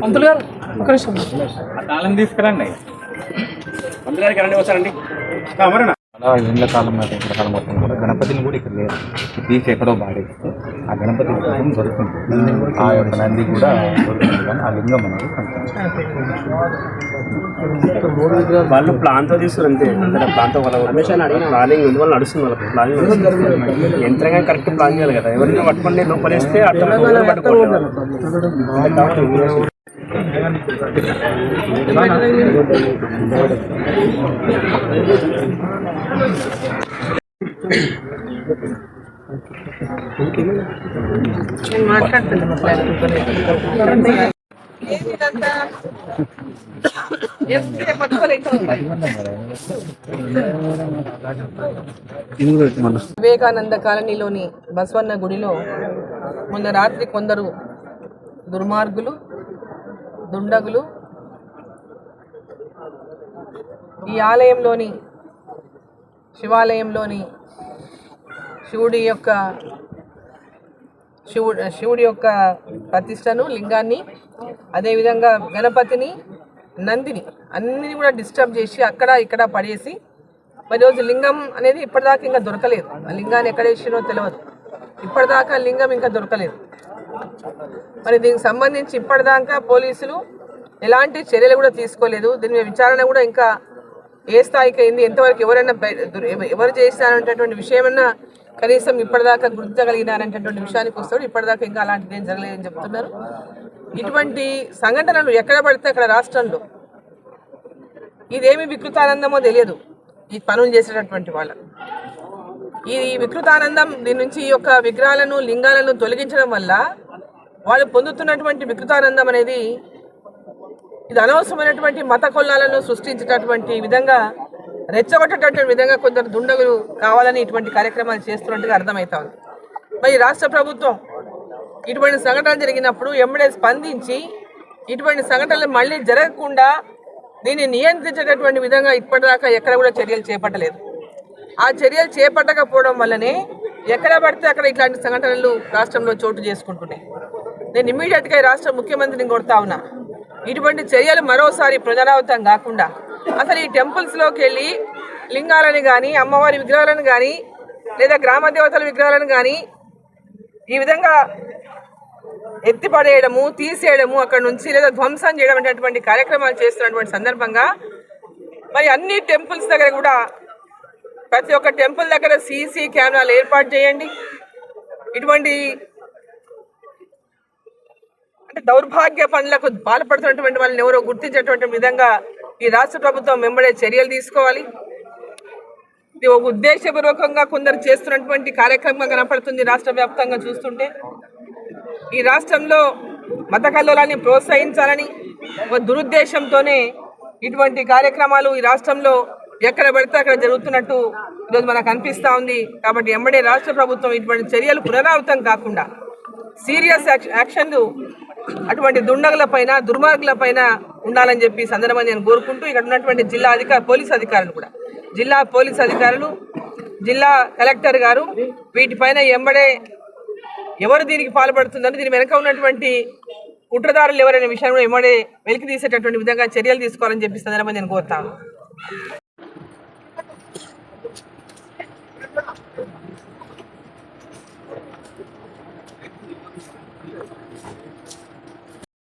పంతులు గారు ఒక నిమిషం. తాళం తీసుకురండి. అలా ఎండ్ల కాలం ఎండాకాలం మొత్తం కూడా గణపతిని కూడా ఇక్కడ లేదు తీసి ఎక్కడో బాడేస్తే ఆ గణపతి విగ్రహం దొరుకుతుంది. ఆ యొక్క నంది కూడా దొరుకుతుంది కానీ ఆ లింగం అనేది. వాళ్ళు ప్లాన్తో తీస్తారు అంతే. అంటే ప్లాన్తో వాళ్ళ ప్లానింగ్ ఉంది వాళ్ళు నడుస్తుంది వాళ్ళకి ప్లానింగ్ యంత్రంగా కరెక్ట్ ప్లాన్ చేయాలి కదా. ఎవరైనా పట్టుకొని లోపలేస్తే అట్లా పట్టుకోవాలి. నేను మాట్లాడుతున్నాను వివేకానంద కాలనీలోని బసవన్న గుడిలో మొన్న రాత్రి కొందరు దుర్మార్గులు దుండగులు ఈ ఆలయంలోని శివాలయంలోని శివుడి యొక్క శివుడు శివుడి యొక్క ప్రతిష్టను లింగాన్ని అదేవిధంగా గణపతిని నందిని అన్ని కూడా డిస్టర్బ్ చేసి అక్కడ ఇక్కడ పడేసి మరి రోజు లింగం అనేది ఇప్పటిదాకా ఇంకా దొరకలేదు. ఆ లింగాన్ని ఎక్కడ వేసినో తెలియదు ఇప్పటిదాకా లింగం ఇంకా దొరకలేదు. మరి దీనికి సంబంధించి ఇప్పటిదాకా పోలీసులు ఎలాంటి చర్యలు కూడా తీసుకోలేదు. దీని విచారణ కూడా ఇంకా ఏ స్థాయికి అయింది? ఎంతవరకు ఎవరైనా ఎవరు చేశారనేటటువంటి విషయమన్నా కనీసం ఇప్పటిదాకా గుర్తించగలిగినారనేటటువంటి విషయానికి వస్తాడు. ఇప్పటిదాకా ఇంకా అలాంటిది ఏం జరగలేదని చెప్తున్నారు. ఇటువంటి సంఘటనలు ఎక్కడ పడితే అక్కడ రాష్ట్రంలో ఇదేమి వికృతానందమో తెలియదు ఈ పనులు చేసేటటువంటి వాళ్ళ ఈ వికృతానందం దీని నుంచి ఈ యొక్క విగ్రహాలను లింగాలను తొలగించడం వల్ల వాళ్ళు పొందుతున్నటువంటి వికృతానందం అనేది ఇది అనవసరమైనటువంటి మత కొల్లాలను సృష్టించేటటువంటి విధంగా రెచ్చగొట్టేటటువంటి విధంగా కొందరు దుండగులు కావాలని ఇటువంటి కార్యక్రమాలు చేస్తున్నట్టుగా అర్థమవుతా ఉంది. మరి రాష్ట్ర ప్రభుత్వం ఇటువంటి సంఘటనలు జరిగినప్పుడు ఎమ్మడే స్పందించి ఇటువంటి సంఘటనలు మళ్ళీ జరగకుండా దీన్ని నియంత్రించేటటువంటి విధంగా ఇప్పటిదాకా ఎక్కడ కూడా చర్యలు చేపట్టలేదు. ఆ చర్యలు చేపట్టకపోవడం వల్లనే ఎక్కడ పడితే అక్కడ ఇట్లాంటి సంఘటనలు రాష్ట్రంలో చోటు చేసుకుంటున్నాయి. నేను ఇమ్మీడియట్గా రాష్ట్ర ముఖ్యమంత్రిని కొడతా ఉన్నా. ఇటువంటి చర్యలు మరోసారి పునరావృతం కాకుండా అసలు ఈ టెంపుల్స్లోకి వెళ్ళి లింగాలను కానీ అమ్మవారి విగ్రహాలను కానీ లేదా గ్రామ దేవతల విగ్రహాలను కానీ ఈ విధంగా ఎత్తిపడేయడము తీసేయడము అక్కడ నుంచి లేదా ధ్వంసం చేయడం అనేటువంటి కార్యక్రమాలు చేస్తున్నటువంటి సందర్భంగా మరి అన్ని టెంపుల్స్ దగ్గర కూడా ప్రతి ఒక్క టెంపుల్ దగ్గర సీసీ కెమెరాలు ఏర్పాటు చేయండి. ఇటువంటి అంటే దౌర్భాగ్య పనులకు పాల్పడుతున్నటువంటి వాళ్ళని ఎవరో గుర్తించేటువంటి విధంగా ఈ రాష్ట్ర ప్రభుత్వం వెంబడే చర్యలు తీసుకోవాలి. ఇది ఒక ఉద్దేశపూర్వకంగా కొందరు చేస్తున్నటువంటి కార్యక్రమంగా కనపడుతుంది రాష్ట్ర వ్యాప్తంగా చూస్తుంటే. ఈ రాష్ట్రంలో మత కల్లోలాన్ని ప్రోత్సహించాలని ఒక దురుద్దేశంతోనే ఇటువంటి కార్యక్రమాలు ఈ రాష్ట్రంలో ఎక్కడ పడితే అక్కడ జరుగుతున్నట్టు ఈరోజు మనకు అనిపిస్తూ ఉంది. కాబట్టి ఎమ్మడే రాష్ట్ర ప్రభుత్వం ఇటువంటి చర్యలు పునరావృతం కాకుండా సీరియస్ యాక్షన్లు అటువంటి దుండగుల పైన దుర్మార్గుల పైన ఉండాలని చెప్పి సందర్భంగా నేను కోరుకుంటూ ఇక్కడ ఉన్నటువంటి జిల్లా అధికార పోలీస్ అధికారులు కూడా. జిల్లా పోలీస్ అధికారులు జిల్లా కలెక్టర్ గారు వీటిపైన ఎంబడే ఎవరు దీనికి పాల్పడుతుందని దీని వెనక ఉన్నటువంటి కుట్రదారులు ఎవరైనా విషయంలో ఎమ్మడే వెలికి తీసేటటువంటి విధంగా చర్యలు తీసుకోవాలని చెప్పి సందర్భంగా నేను కోరుతాను